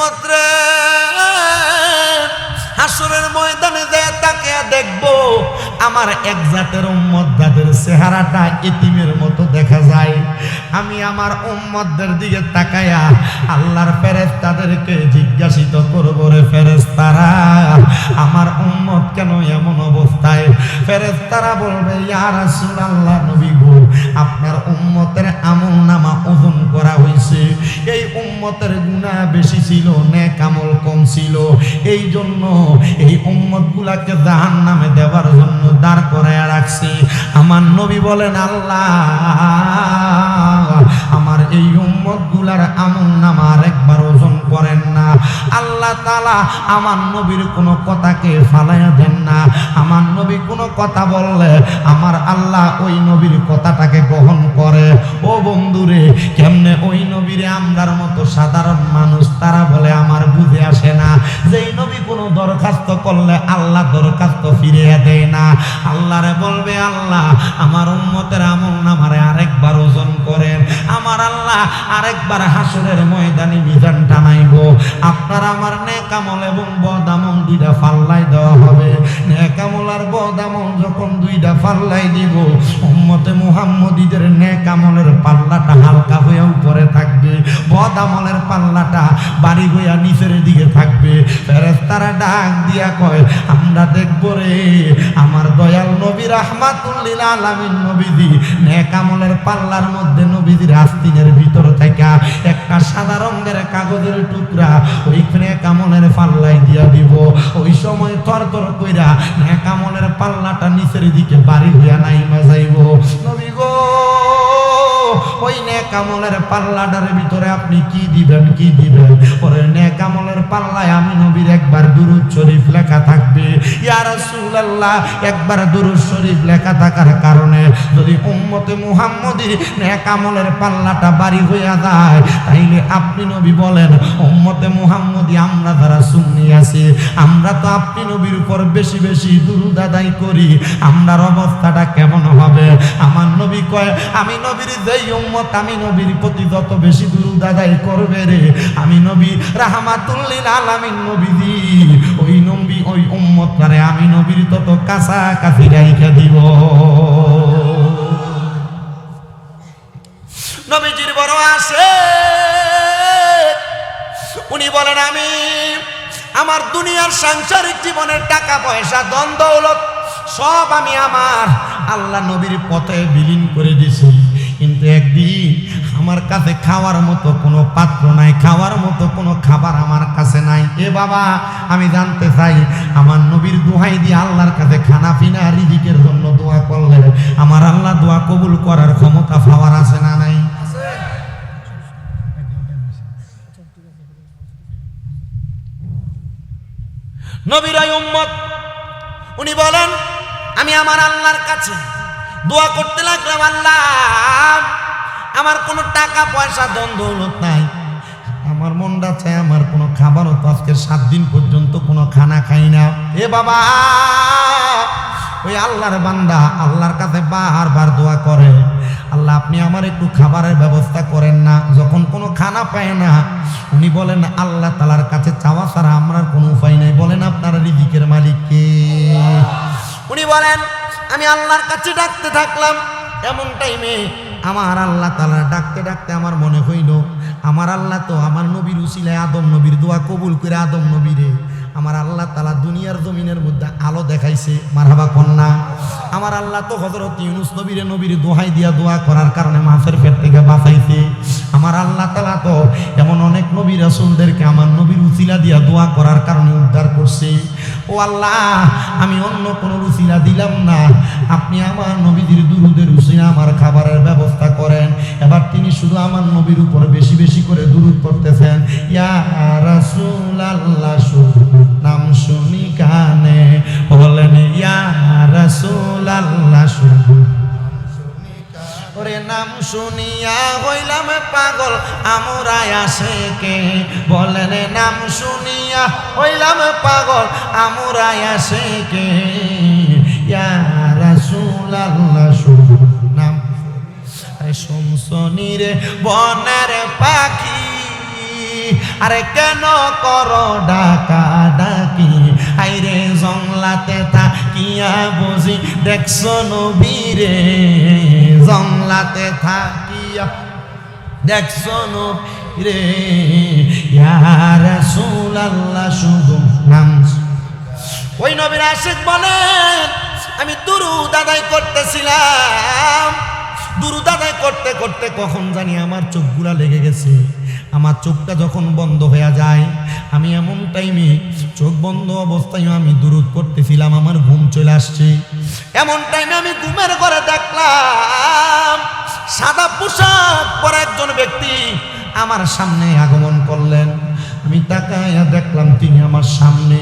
উম্মত আমার এক জাতের উম্মত যাদের চেহারাটা এতিমের মতো দেখা যায়। আমি আমার উম্মতদের দিকে তাকায়া আল্লাহর ফেরেস তাদেরকে জিজ্ঞাসিত করব, রে ফেরেস তারা আমার উম্মত কেন এমন অবস্থায়? ফেরেস তারা বলবে ইয়ার আসুন আল্লাহ নবী গো, আপনার উম্মতের আমল নামা ওজন করা হয়েছে এই উম্মতের গুণা বেশি ছিল, নেক আমল কম ছিল। এই জন্য এই উম্মত গুলাকে জাহান নামে দেওয়ার জন্য দাঁড় করায় রাখছি। আমার নবী বলেন, আল্লাহ, আমার এই উম্মতগুলার আমল নামা আর একবার ওজন করেন না। আল্লাহ তালা আমার নবীর কোনো কথাকে ফালাইয়া দেন না। আমার নবী কোনো কথা বললে আমার আল্লাহ ওই নবীর কথাটাকে গ্রহণ করে। ও বন্ধুরে, কেমনে ওই নবীরে আমরার মতো সাধারণ মানুষ তারা বলে আমার বুঝে আসে না। যেই নবী কোনো দরখাস্ত করলে আল্লাহ দরখাস্ত ফিরিয়ে দেয় না। আল্লাহরে বলবে, আল্লাহ, আমার উম্মতের আমল নামারে আরেকবার ওজন করেন। আমার আল্লাহ আরেকবার হাসরের ময়দানে মিজান টানাইব। আপনার আমার নেকামল এবং বদামল দুইটা ফাল্লাই দেওয়া হবে। নেকামল আর বদামল যখন দুইটা ফাল্লাই দিব, উম্মতে মুহাম্মদীদের নেকামলের পাল্লাটা হালকা হয়ে উপরে থাকবে। বদামলের পাল্লাটা বাড়ি হইয়া নিচের দিকে থাকবে। ফেরেস্তারা ডাক দিয়া কয়, আমরা দেখব রে, আমার দয়াল নবী রাহমাতুল্লিল আলামিন নবীজি নেকামলের পাল্লার মধ্যে নবীজির আস্তিনের ভিতর থেকে একটা সাদা রঙের কাগজের টুকরা ওইখানে কামলের পাল্লাই দিয়া দিব। ওই সময় তর তর কইরা নেকামলের পাল্লাটা নিচের দিকে বাড়ি হইয়া নাইমা যাইব। নবী গো ওই নেকামলের পাল্লাটার ভিতরে আপনি কি দিবেন কি দিবেন? পরে নেকামলের পাল্লায় আমি নবীর একবার দুরুদ শরীফ লেখা থাকবে। ইয়া রাসূলুল্লাহ, একবার দুরুদ শরীফ লেখা থাকার কারণে যদি উম্মতে মুহাম্মদীর নেকামলের পাল্লাটা বাড়ি হইয়া যায়, তাইলে আপনি নবী বলেন, উম্মতে মুহাম্মদী আমরা যারা সুন্নি আছি, আমরা তো আপনি নবীর উপর বেশি বেশি দুরুদ আদায় করি। আমরার অবস্থাটা কেমন হবে? আমার নবী কয়, আমি নবীর যেই উম্মত, আমি নবীর প্রতি যত বেশি দুরুদ আদায় করবে রে, আমি নবী রাহমাতুল্লিল আলামিন নবীজি। ওই নবী, ওই উম্মত রে আমি নবীর তত কাছাকাছি রাইখা দিব। নবীজির বড় আসে। উনি বলেন, আমি আমার দুনিয়ার সাংসারিক জীবনের টাকা, পয়সা দ্বন্দ্ব সব আমি আমার আল্লাহ নবীর পথে বিলীন করে দিছি। কাছে খাওয়ার মতো কোনো পাত্র নাই, খাওয়ার মতো কোনো খাবার আমার কাছে নাই। এ বাবা, আমি জানতে চাই, আমার নবীর দোহাই দিয়ে আল্লাহর কাছে খানা পিনা রিজিকের জন্য দোয়া করলে আমার আল্লাহ দোয়া কবুল করার ক্ষমতা, পাওয়ার আছে না নাই? উনি বলেন, আমি আমার আল্লাহর কাছে দোয়া করতে লাগলাম, আল্লাহ আমার কোনো টাকা পয়সা দন দৌলত নাই। আমার মনটা চায় আমার কোনো খাবারও তো আজকে সাত দিন পর্যন্ত কোনো খানা খাই না। এ বাবা ওই আল্লাহর বান্দা আল্লাহর কাছে বারবার দোয়া করে আল্লাহ আপনি আমার একটু খাবারের ব্যবস্থা করেন না। যখন কোনো খানা পায় না উনি বলেন আল্লাহ তালার কাছে চাওয়া ছাড়া আমার কোনো উপায় নাই। বলেন আপনারা রিজিকের মালিককে উনি বলেন আমি আল্লাহর কাছে ডাকতে থাকলাম এমন টাইমে আমার আল্লাহ তালা ডাকতে ডাকতে আমার মনে হইল, আমার আল্লাহ তো আমার নবীর উশিলায় আদম নবীর দোয়া কবুল করে আদম নবীরে। আমার আল্লাহ তালা দুনিয়ার জমিনের মধ্যে আলো দেখাইছে, মারহাবা কন্যা। আমার আল্লাহ তো হজরত ইউনুস নবীরে নবীর দোহাই দিয়া দোয়া করার কারণে মাছের পেট থেকে বাঁচাইছে। আমার আল্লাহ তালা তো এমন অনেক নবী রাসুলদেরকে আমার নবীর উচিলা দিয়া দোয়া করার কারণে উদ্ধার করছে। ও আল্লাহ, আমি অন্য কোনো রুচিলা দিলাম না। আপনি আমার নবীদের দুরুদের উচিলা, আমার খাবারের ব্যবস্থা করেন। এবার তিনি শুধু আমার নবীর উপর বেশি বেশি করে দুরুদ করতেছেন ইয়া রাসূল আল্লাহ নাম শুনি কানে, বলেন, ইয়া আল্লাহ ওরে নাম শুনিয়া হইলাম পাগল আমরাই আসে কে? বলেন, নাম শুনিয়া হইলাম পাগল আমরাই আসে কে? ইয়া শুধু নাম শুনছনি রে বনের পাখি আরে কেন কর ডাকা ডাকি? আইরে জংলাতে থাকিয়া বুঝি দেখছ নবীরে। জংলাতে থাকিয়া দেখছ নবীরে। ইয়া রাসূলুল্লাহ, শুধু নাম। ওই নবীর আশিক বলেন, আমি দুরুদ আদায় করতেছিলাম। দুরুদ আদায় করতে করতে কখন জানি আমার চোখগুলা লেগে গেছে। আমার চোখটা যখন বন্ধ হয়ে যায়, আমি এমন টাইমে চোখ বন্ধ অবস্থায় আমি দুরুদ করতেছিলাম আমার ঘুম চলে আসছে। এমন টাইমে আমি ঘুমের ঘরে দেখলাম, সাদা পোশাক পরা একজন ব্যক্তি আমার সামনে আগমন করলেন। আমি তাকাইয়া দেখলাম, তিনি আমার সামনে।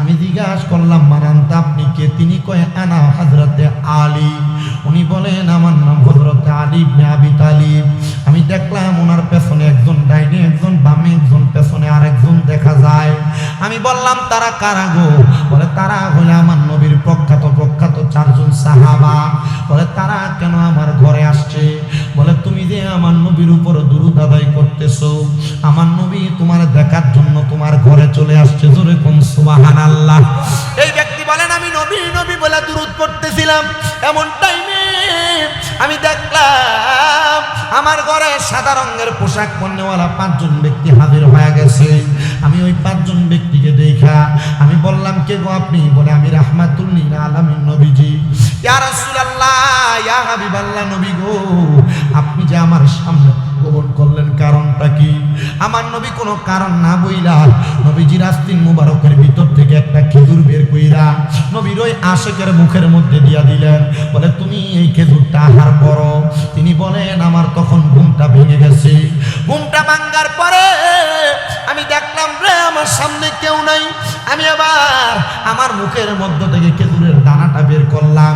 আমি জিজ্ঞাসা করলাম মানান্ত আপনি কে? তিনি কয়ে, আনা হজরতে আলী। উনি বলেন, আমার নাম হজরতে আলিব আবি তালিব। আমি দেখলাম ওনার পেছনে একজন ডাইনে, একজন বামে, একজন পেছনে আরেকজন দেখা যায়। আমি বললাম, তারা কারা গো? বলে, তারা হলে আমার নবীর প্রখ্যাত প্রখ্যাত চারজন সাহাবা। বলে, তারা কেন আমার ঘরে আসছে? বলে, তুমি যে আমার নবীর উপর দুরুদ আদায় করতেছো, আমার নবী তোমার দেখার জন্য তোমার ঘরে চলে আসছে। জোরে কোন সুবাহান আল্লাহ এই ব্যক্তি বলেন, আমি নবী নবী বলে দুরুদ করতেছিলাম এমন টাইমে আমি দেখলাম, আমার ঘরে সাদা রঙের পোশাক পরনেওয়ালা পাঁচজন ব্যক্তি হাজির হয়ে গেছে। আমি ওই পাঁচজন ব্যক্তিকে দেখা, আমি বললাম, কে গো আপনি? বলে, আমি রাহমাতুল্লিল আলামিন নবীজি। ইয়া রাসূলুল্লাহ, ইয়া হাবিবাল্লাহ নবী গো, আপনি যে আমার সামনে গ্রহণ করলেন কারণটা কি? আমার নবী কোনো কারণ না বইলা নবীজির আস্তিন মুবারকের ভিতর থেকে একটা খেজুর বের কইরা নবীর ওই আশেকের মুখের মধ্যে দিয়া দিলেন। বলে, তুমি এই খেজুরটা আহার করো। তিনি বলেন, আমার তখন ঘুমটা ভেঙে গেছে। ঘুমটা ভাঙ্গার পরে আমি দেখলাম রে, আমার সামনে কেউ নাই। আমি আবার আমার মুখের মধ্য থেকে খেজুরের দানাটা বের করলাম।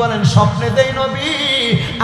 বলেন, স্বপ্নে দেই নবী,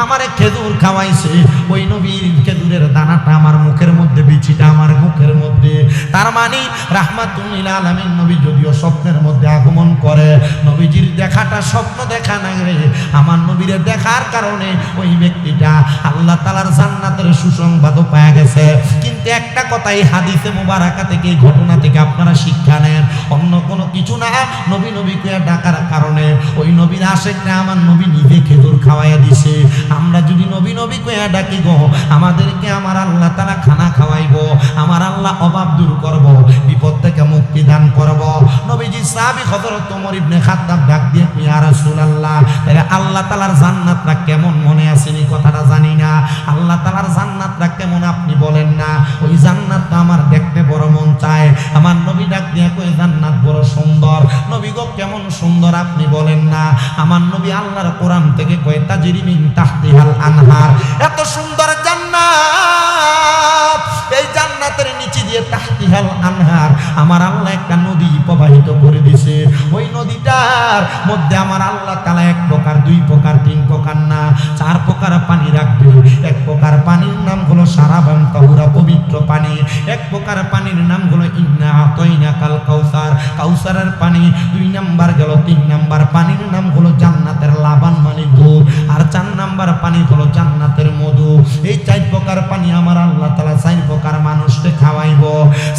আমারে খেজুর খাওয়াইছে। ওই নবীর খেজুরের দানাটা আমার মুখের মধ্যে, বিচিটা আমার মুখের মধ্যে। তার মানে রাহমাতুল্লিল আলামিন নবী যদিও স্বপ্নের মধ্যে আগমন করে, নবীজির দেখাটা স্বপ্ন দেখা না রে। আমার নবীরে দেখার কারণে ওই ব্যক্তিটা আল্লাহ তালার জান্নাতের সুসংবাদও পাওয়া গেছে। কিন্তু একটা কথাই হাদিসে মুবারাকা থেকে ঘটনা থেকে আপনারা শিক্ষা নেন। অন্য কোনো কিছু না, নবী নবী কে ডাকার কারণে ওই নবীর আশেকরা আমার নবী নিজে খেজুর খাওয়াইয়া দিছে। আমরা যদি নবী নবী কয়া ডাকি গো, আমাদেরকে আমার আল্লাহ তারা খানা খাওয়াইব, আমার আল্লাহ অভাব দূর করব, বিপদ থেকে মুক্তি দান করব। নবীজি সাহাবী হযরত ওমর ইবনে খাত্তাব ডাক দিয়ে ইয়া রাসূলুল্লাহ, তাহলে আল্লাহ তাআলার জান্নাতটা কেমন মনে আসেনি কথাটা জানি না। আল্লাহ তাআলার জান্নাতটা কেমন আপনি বলেন না। ওই জান্নাতটা আমার দেখতে বড় মন চায়। আমার নবী ডাক দিয়ে কই জান্নাত বড় সুন্দর। নবী গো, কেমন সুন্দর? আপনি বলেন না, আমার নবী আল্লাহর কোরআন থেকে কয় জিরিমিন মিন তাহতিহাল আনহার? এত সুন্দর জান্নাত, এই জান্নাতের নিচে দিয়ে তাহতিহাল আনহার। আমার আল্লাহ একটা নদী প্রবাহিত করে দিছে। ওই নদীটার মধ্যে আমার আল্লাহ তালা এক প্রকার, দুই প্রকার, তিন প্রকার না, চার প্রকার পানি রাখবে। এক প্রকার পানির নাম হলো সারাবান তাহুরা পবিত্র পানি। এক প্রকার পানির নাম হলো ইন্না আতইনা কাল কাউসার। কাউসারের পানি দুই নাম্বার গেল, তিন নাম্বার পানির নাম হলো জান্নাতের লাবান মানে দুধ আর চার নাম্বার পানি হলো জান্নাতের মধু। এই চার প্রকার পানি আমার আল্লাহ তালা চার প্রকার মানুষকে খাওয়াইব।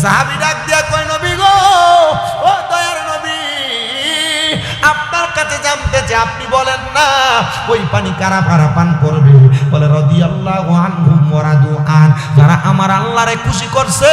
সাহাবি ডাক দিয়া কয়, নবী গো, ও দয়ার নবী, আপনার কাছে জানতে যে আপনি বলেন না, ওই পানি কারা ভাড়া পান করবে? বলে রদি আল্লাহ আনহু মরাদু আন, যারা আমার আল্লাহরে খুশি করছে,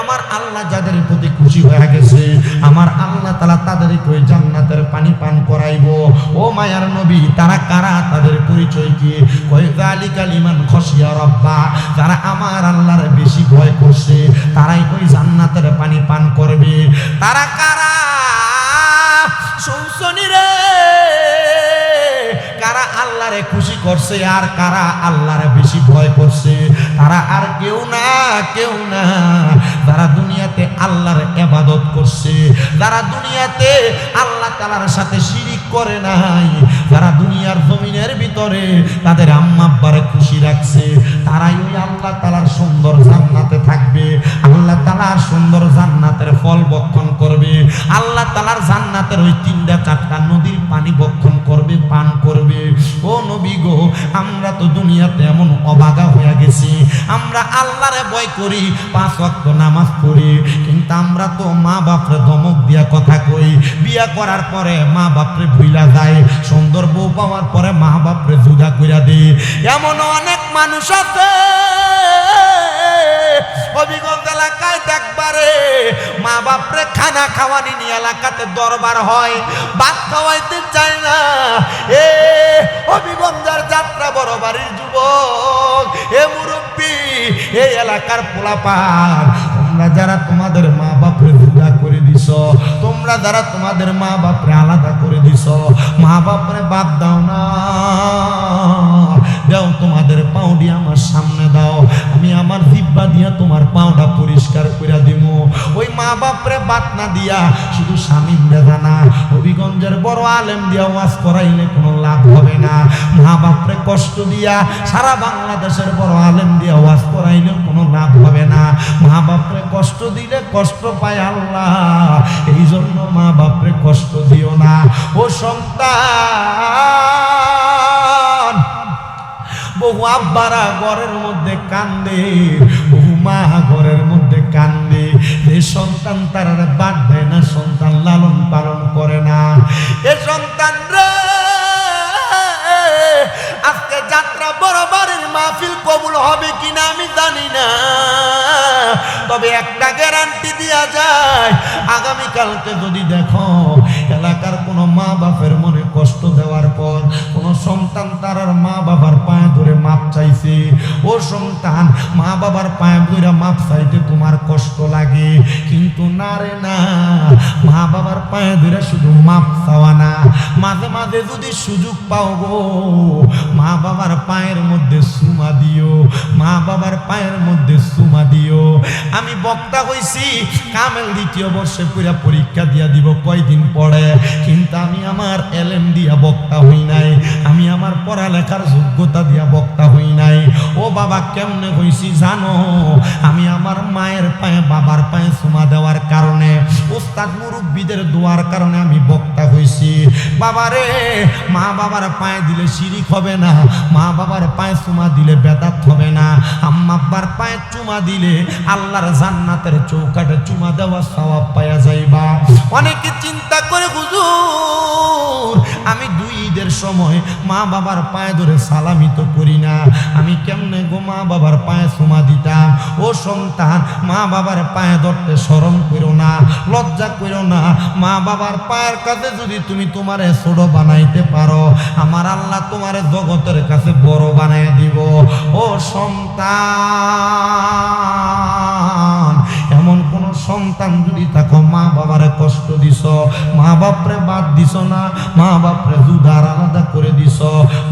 আমার আল্লাহ যাদের প্রতি খুশি হয়ে গেছে। আমার আল্লাহ তালা তাদেরকে ওই জান্নাতের পানি পান করাইবো। ও মায়ার নবী, তারা কারা? তাদের পরিচয় কি? কয় জালিকা লিমান খসিয়া রব্বা। যারা আমার আল্লাহর বেশি ভয় করছে, তারাই ওই জান্নাতের পানি পান করবে। তারা কারা? রে? কারা আল্লাহরে খুশি করছে আর কারা আল্লাহরে বেশি ভয় করছে? তারা আর কেউ না কেউ না। যারা দুনিয়াতে আল্লাহর এবাদত করছে, যারা দুনিয়াতে আল্লাহ তালার সাথে শিরিক করে নাই, যারা দুনিয়ার জমিনের ভিতরে তাদের আম্মা আব্বারে খুশি রাখছে, তারাই ওই আল্লাহ তালার সুন্দর জান্নাতে থাকবে। আল্লাহ তালার সুন্দর জান্নাতের ফল বক্ষণ করবে। আল্লাহ তালার জান্নাতের ওই তিনটা, চারটা নদীর পানি বক্ষণ করবে। পান করবে। ও নবী গো, আমরা তো দুনিয়াতে এমন অবাগা হয়ে গেছি। আমরা আল্লাহরে ভয় করি, পাঁচ ওয়াক্ত নামাজ পড়ি। কিন্তু আমরা তো মা বাপরে ধমক দিয়া কথা কই। বিয়া করার পরে মা বাপরে ভুইলা যায়, সুন্দর বউ পাওয়ার পরে মা বাপরে জুদা কইরা দেই। এমন অনেক মানুষ আছে। হবিগঞ্জ এলাকায় দেখবারে মা বাপরে খানা খাওয়ানি নিয়ে এলাকাতে দরবার হয়, ভাত খাওয়াইতে চায় না। এ, হবিগঞ্জের যাত্রা বড় বাড়ির যুবক। এ মুরব্বী এই এলাকার পোলাপান। তোমরা যারা তোমাদের মা বাপরে জুদা করে দিছ, তোমরা যারা তোমাদের মা বাপরে আলাদা করে দিছ মা বাপরে বাদ দাও না। দাও তোমাদের পাউডি আমার সামনে দাও। পরিষ্কার করে দিব ওই মা বাপরে বাত না দিয়া, শুধু স্বামী বেদানা হবিগঞ্জের বড় আলেম দিয়া ওয়াজ করাইলে কোনো লাভ হবে না। মা বাপরে কষ্ট দিয়া সারা বাংলাদেশের বড় আলেম দিয়া ওয়াজ করাইলে কোনো লাভ হবে না। মা বাপরে কষ্ট দিলে কষ্ট পায় আল্লাহ। এই জন্য মা বাপরে কষ্ট দিও না। ও সন্তান, বহু আব্বারা ঘরের মধ্যে কান্দে, বহু মা ঘরের মধ্যে যে সন্তান তারা বাদ দেয় না, সন্তান লালন পালন করে না। এ সন্তান আজকে যাত্রা বড় বাড়ির মাহফিল কবুল হবে কিনা আমি জানি না। তবে একটা গ্যারান্টি দেওয়া যায়, আগামীকালকে যদি দেখো চাইছে, ও সন্তান, মা বাবার পায়ে ধরে মাপ চাইতে তোমার কষ্ট লাগে। কিন্তু না রে না, মা বাবার পায়ে ধরে শুধু মাপ চাওয়া না। মাঝে মাঝে যদি সুযোগ পাও গো, মা বাবার পায়ের মধ্যে সুমা দিও, মা বাবার পায়ের মধ্যে সুমা দিও। আমি বক্তা হইছি, কামেল দ্বিতীয় বর্ষে পুরা পরীক্ষা দিয়া দিব কয়দিন পরে। কিন্তু আমি আমার এলএম দিয়া বক্তা হই নাই। আমি আমার পড়ালেখার যোগ্যতা দিয়া বক্তা বাবা কেমনে হইছি জানো? আমি আমার মায়ের পায়ে, বাবার পায়ে সুমা দেওয়ার কারণে, ওস্তাদ মুরব্বীদের দোয়ার কারণে আমি বক্তা হইছি। বাবারে মা বাবার পায়ে দিলে শিরিক হবে না, মা বাবার পায়ে চুমা দিলে বেদাত হবে না, আম্মা আব্বার পায়ে চুমা দিলে আল্লাহর জান্নাতের চৌকাটে চুমা দেওয়া সওয়াব পাওয়া যাইবা। অনেকে চিন্তা করে, হুজুর আমি দুই ঈদের সময় মা বাবার পায়ে ধরে সালামি তো করি না। আমি কেমনে গো মা বাবার পায়ে চুমা দিতাম? ও সন্তান, মা বাবার পায়ে ধরতে শরম করো না, লজ্জা করো না। মা বাবার পায়ের কাছে যদি তুমি তোমারে ছোট বানাইতে পারো, আমার আল্লাহ তোমার জগতের কাছে বড় বানাই দিব। ও সন্তান! সন্তান যদি থাকো মা বাবারে কষ্ট দিস মা বাপরে বাদ দিস না, মা বাপরে দুধার আলাদা করে দিছ,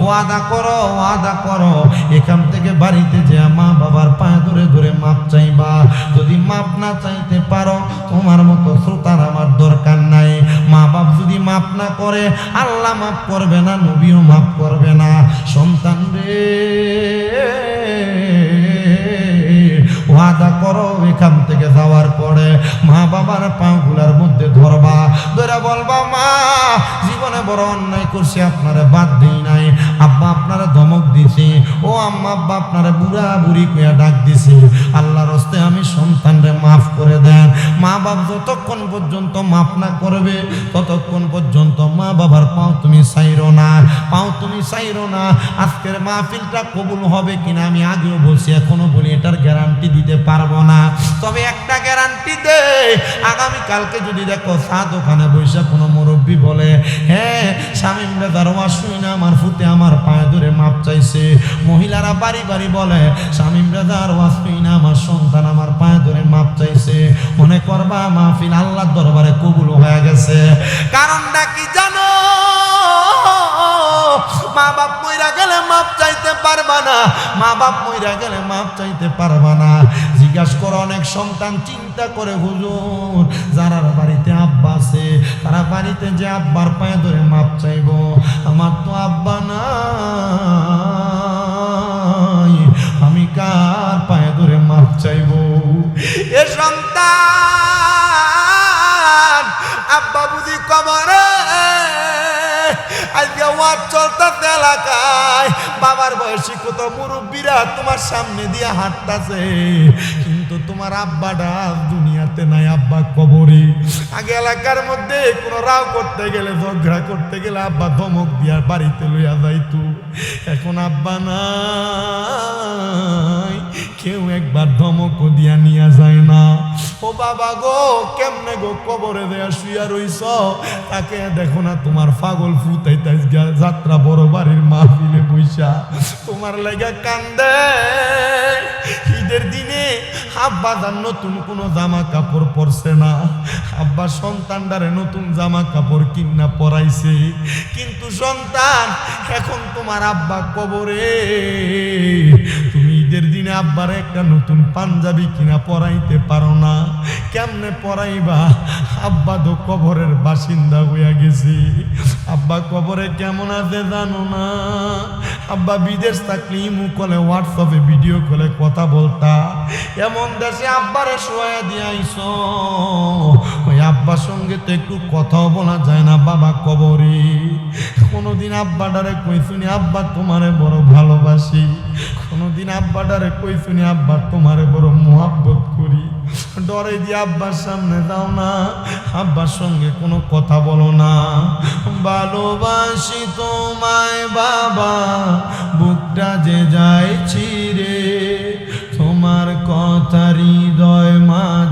ওয়াদা করো ওয়াদা করো, এখান থেকে বাড়িতে যে মা বাবার পায়ে ধরে ধরে মাপ চাইবা। যদি মাপ না চাইতে পারো, তোমার মতো শ্রোতার আমার দরকার নাই। মা বাপ যদি মাপ না করে, আল্লাহ মাফ করবে না, নবীও মাফ করবে না। সন্তান রে। ওয়াদা করো এখান থেকে যাওয়ার পরে মা বাবার পাগুলার মধ্যে ধরবা, ধরে বলবা, মা, জীবনে বড় অন্যায় করছি, আপনারা বাদ দিই নাই। আব্বা, আপনারা ধমক দিছি। ও আম্মা, আব্বা, আপনারা বুড়া বুড়ি কুয়া ডাক দিছে। আল্লাহর হস্তে আমি সন্তানরে মাফ করে দেন। মা বাপ যতক্ষণ পর্যন্ত মাফ না করবে, ততক্ষণ পর্যন্ত মা বাবার পাও তুমি চাইরো না। পাও তুমি চাইরো না। আজকের মাহফিলটা কবুল হবে কিনা আমি আগেও বলছি, এখনও বলি, এটার গ্যারান্টি দিতে পারব না। তবে একটা গ্যারান্টি দে। আগামী কালকে যদি দেখো সাত ওখানে বসে কোনো মুরব্বী বলে হ্যাঁ স্বামী দারোয়া শুই না আমার ফুতে আমার পায়ে ধরে মাপ চাইছে মহিলারা বাড়ি বাড়ি বলে, স্বামী ব্রাদার না, আমার সন্তান আমার পায়ে ধরে মাপ চাইছে। মনে করবা, মাহফিল আল্লাহর দরবারে কবুল হয়ে গেছে। কারণটা কি জানো? মা বাপ মইরা গেলে মাপ চাইতে মা বাপ মইরা গেলে মাপ চাইতে পারবা না। জিজ্ঞাসা করো অনেক সন্তান, চিন্তা করে হুজুর যারা বাড়িতে আব্বা আছে, তারা বাড়িতে যে আব্বার পায়ে ধরে মাপ চাইব। আমার তো আব্বা না আমি কার পায়ে ধরে মাপ চাইব? এ সন্তান, আব্বা বুঝি কবরে আজকে ওয়াজ চলতেছে এলাকায়। বাবার বয়সী কত মুরব্বীরা তোমার সামনে দিয়ে হাঁটতাছে। কিন্তু তোমার আব্বাটা দুনিয়াতে নাই, আব্বা কবরে। আগে এলাকার মধ্যে কোনো রাও করতে গেলে, ঝগড়া করতে গেলে আব্বা ধমক দিয়া বাড়িতে লইয়া যাইতো। এখন আব্বা নাই, কেউ একবার ধমকও দিয়া নিয়ে যায় না। ও বাবা গো, কেমনে গো কবরে দেয়া শুয়া রইছ? তাকে দেখো না, তোমার পাগল ফুতাই তাই যাত্রা বড় বাড়ির মাহফিলে বইসা। তোমার লেগা কান্দে। ঈদের দিনে আব্বা যার নতুন কোনো জামা কাপড় পরছে না। আব্বা সন্তানটারে নতুন জামা কাপড় কিনা পরাইছে। কিন্তু সন্তান, এখন তোমার আব্বা কবরে। দিনে আব্বার একটা নতুন পাঞ্জাবি কিনা পরাইতে পারো না। কেমনে পরাইবা? আব্বা তো কবরের বাসিন্দা হইয়া গেছে। আব্বা কবরে কেমন আছে জানো না? আব্বা বিদেশ থাকলে ইমু কলে, হোয়াটসঅ্যাপে ভিডিও কলে কথা বলতা। এমন দেশে আব্বারে শোয়া দিয়াইছ আব্বার সঙ্গে তো একটু কথাও বলা যায় না, বাবা কবরে। কোনোদিন আব্বাটারে কই শুনি, আব্বা তোমারে বড় ভালোবাসি। কোনোদিন আব্বাটারে কই শুনি, আব্বা তোমারে বড় মোহাব্বত করি। ডরে দিয়ে আব্বার সামনে দাও না, আব্বার সঙ্গে কোনো কথা বলো না। ভালোবাসি তোমায়, বাবা, বুকটা যে যায় ছিড়ে তোমার কথা হৃদয় মাঝে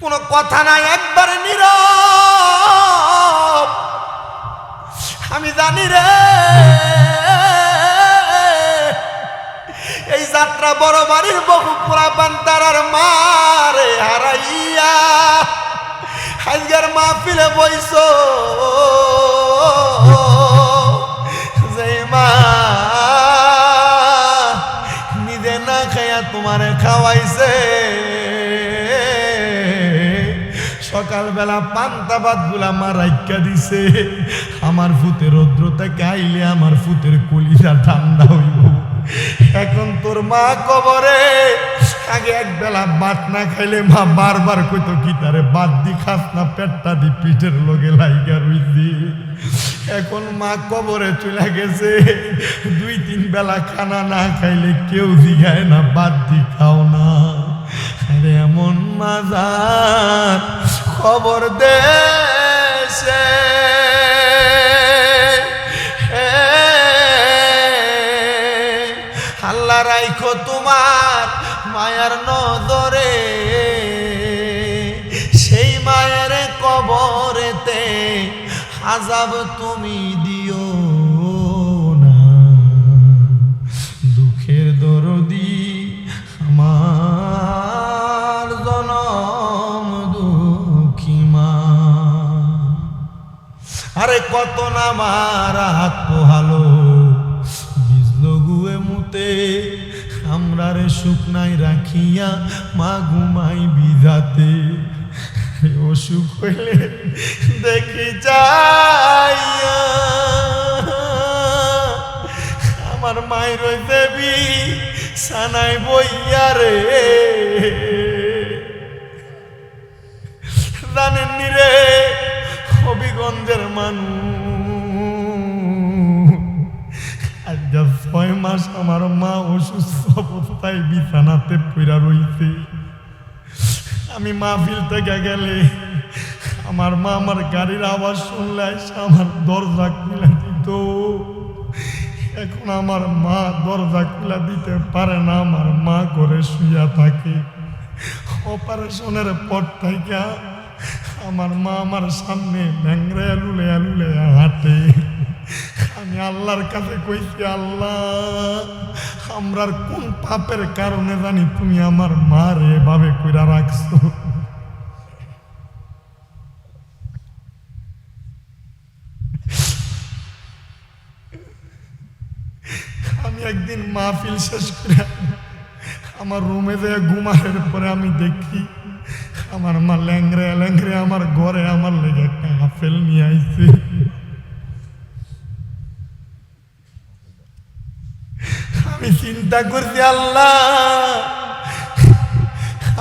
কোনো কথা নাই, একবার নীরব। আমি জানি রে, এই যাত্রা বড় বাড়ির বহু পুরা বান্তারার মারে হারাইয়া। আজকের মাহফিলে বইস যে মা নিজে সকালবেলা পান্তা ভাতগুলা আমার রাইকা দিছে। আমার ফুতের রৌদ্র থেকে আইলে আমার ফুতের কলিজা ঠান্ডা হইব। এখন তোর মা কবরে, আগে এক বেলা বাট না খাইলে মা বারবার কইতো কি তারে বাদ দি, খাস না, পেটটা দি, পিঠের লগে লাইগা রইছি। এখন মা কবরে চলে গেছে, দুই তিন বেলা খানা না খাইলে কেউ জিগায় না, বাদ দি, খাও না। আরে এমন মাজার খবর দেশে। মায়ার নজরে, সেই মায়ের কবরেতে আজাব তুমি দিও না। দুঃখের দরদি আমার জনম দুঃখী মা। আরে কত না মারা মুতে আমরা রে শুকনাই রাখিয়া মা ঘুমাই বিধাতে। অসুখ হইলে দেখি যাইয়া। আমার মায়ের দেবী সানাই বইয়া রে। জানেননি রে হবিগঞ্জের মানুষ। ছয় মাস আমার মা অসুস্থ অবস্থায় বিছানাতে পড়া রইছে। আমি মাহফিল থেকে গেলে আমার মা আমার গাড়ির আওয়াজ শুনলে আমার দরজা খুলে দিত। এখন আমার মা দরজা খুলে দিতে পারে না, আমার মা ঘরে শুয়া থাকে। অপারেশনের পর থেকে আমার মা আমার সামনে ল্যাংরে লুলে লুলে হাঁটে। আমি আল্লাহর কাছে কইছি, আল্লাহ, আমরার কোন পাপের কারণে জানি তুমি আমার মার এভাবে কইরা রাখছো? আমি একদিন মাহফিল শেষ করে আমার রুমে যেয়ে ঘুমানোর পরে আমি দেখি, আমার মা ল্যাংরে ল্যাংরে আমার ঘরে আমার লেগে একটা আপেল নিয়ে আইছে। আমি চিন্তা করছি, আল্লাহ।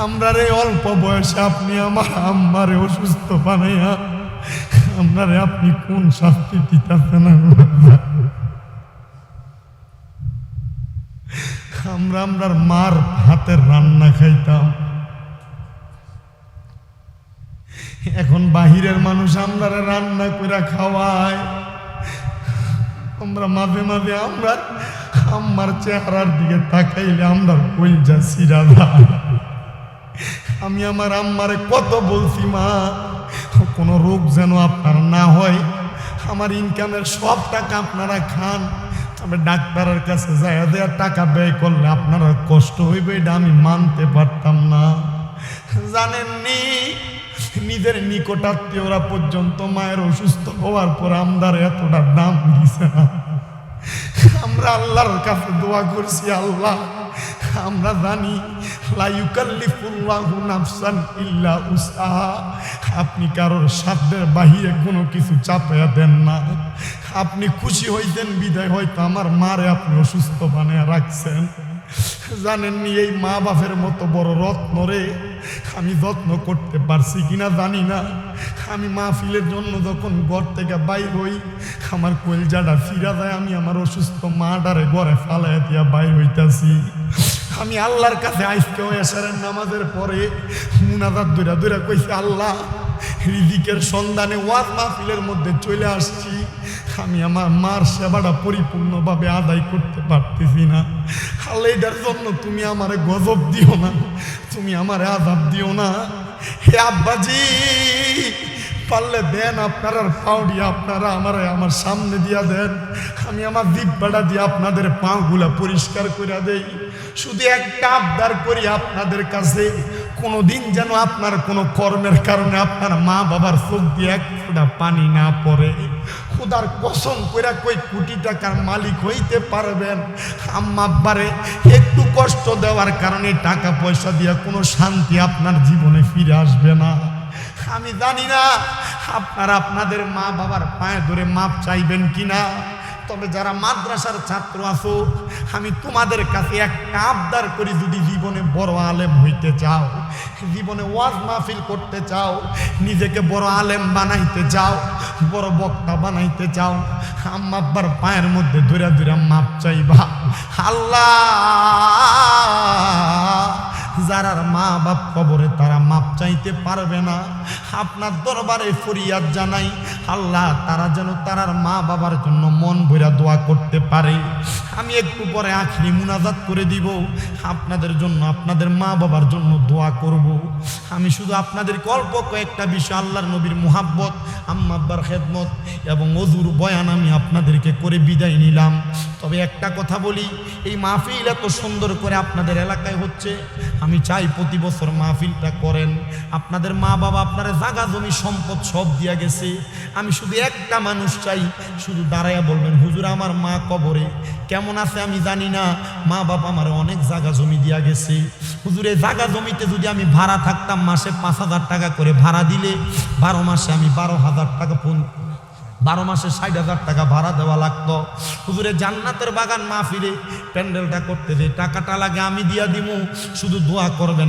আমরা রে অল্প বয়সে আপনি আমার আম্মারে অসুস্থ বানাইয়া আমরারে আপনি কোন শাস্তি দিতেছেন? আমরা আমরার মার হাতের রান্না খাইতাম। এখন বাহিরের মানুষ আমরা রান্না করে খাওয়ায়। আমরা মাঝে মাঝে আমরা আমার চেহারার দিকে তাকাইলে আমরা কইজা সিরা আমি আমার আম্মারে কত বলছি, মা, কোনো রোগ যেন আপনার না হয়। আমার ইনকামের সব টাকা আপনারা খান। তবে ডাক্তারের কাছে যায় দেওয়ার টাকা ব্যয় করলে আপনারা কষ্ট হইবে এটা আমি মানতে পারতাম না। জানেননি, নিজের নিকটাত্মীয়রা পর্যন্ত মায়ের অসুস্থ হওয়ার পর আমদার এতটা দাম দিছে না। আমরা আল্লাহর কাছে দোয়া করছি, আল্লাহ, আমরা জানি আপনি কারোর সাধ্যের বাহিরে কোনো কিছু চাপায়া দেন না। আপনি খুশি হইতেন, বিদায় হয়তো আমার মারে আপনি অসুস্থ বানিয়ে রাখছেন। জানেননি এই মা বাপের মতো বড় রত্ন রে? আমি যত্ন করতে পারছি কিনা জানি না। আমি মাহফিলের জন্য যখন ঘর থেকে বাইর হই, আমার কলজাটা ফিরা যায়, আমি আমার অসুস্থ মাটারে ঘরে ফালাই দিয়া বাইর হইতাছি। আমি আল্লাহর কাছে আইসকেও এসারের নামাজের পরে মুনাজাত দূরা দূরা কইছে, আল্লাহ, রিজিকের সন্ধানে ওয়াজ মাহফিলের মধ্যে চলে আসছি। আমি আমার মার সেবাটা পরিপূর্ণভাবে আদায় করতে পারতেছি না। আল্লাহ এটার জন্য তুমি আমার গজব দিও না, তুমি আমার আজাব দিও না। হে আব্বাজি, পারলে দেন আপনারা পাউডি আপনারা আমার আমার সামনে দিয়া দেন। আমি আমার দিব্যাটা দিয়ে আপনাদের পাগুলা পরিষ্কার করে দেই। শুধু একটা আবদার করি আপনাদের কাছে কোনো দিন যেন আপনার কোনো কর্মের কারণে আপনার মা বাবার চোখ দিয়ে এক ফোঁটা পানি না পড়ে। খুদার কসম করে কই কোটি টাকার মালিক হইতে পারবেন। আম্মা একটু কষ্ট দেওয়ার কারণে টাকা পয়সা দিয়া কোনো শান্তি আপনার জীবনে ফিরে আসবে না। আমি জানি না আপনারা আপনাদের মা বাবার পায়ে ধরে মাপ চাইবেন কিনা। তবে যারা মাদ্রাসার ছাত্র আছো, আমি তোমাদের কাছে একটা আবদার করি যদি জীবনে বড় আলেম হইতে চাও, জীবনে ওয়াজ মাহফিল করতে চাও, নিজেকে বড় আলেম বানাইতে চাও, বড় বক্তা বানাইতে চাও, আম্মা আব্বার পায়ের মধ্যে ধরে ধরে মাপ চাইবা। আল্লাহ! যারার মা বাপ কবরে তারা মাপ চাইতে পারবে না। আপনার দরবারে ফরিয়াদ জানাই, আল্লাহ তারা যেন তারার মা বাবার জন্য মন ভরা দোয়া করতে পারে। আমি একটু পরে আখরি মুনাজাত করে দিব। আপনাদের জন্য, আপনাদের মা বাবার জন্য দোয়া করব। আমি শুধু আপনাদেরকে অল্প কয়েকটা বিষয়, আল্লাহর নবীর মোহাব্বত আম্মা আব্বার খেদমত এবং অজুর বয়ান আমি আপনাদেরকে করে বিদায় নিলাম। তবে একটা কথা বলি, এই মাহফিল এত সুন্দর করে আপনাদের এলাকায় হচ্ছে। আমি চাই প্রতি বছর মাহফিলটা করেন। আপনাদের মা বাবা আপনারা জাগা জমি সম্পদ সব দিয়া গেছে। আমি শুধু একটা মানুষ চাই, শুধু দাঁড়াইয়া বলবেন, হুজুর, আমার মা কবরে, কেমন আছে আমি জানি না। মা বাবা আমার অনেক জাগা জমি দিয়া গেছে। হুজুর জাগা জমিতে যদি আমি ভাড়া থাকতাম, মাসে পাঁচ হাজার টাকা করে ভাড়া দিলে, বারো মাসে আমি বারো হাজার টাকা বারো মাসে ষাট হাজার টাকা ভাড়া দেওয়া লাগতো। হুজুরে, জান্নাতের বাগান মাহফিলে প্যান্ডেলটা করতে দে টাকাটা লাগে আমি দিয়া দিব শুধু দোয়া করবেন।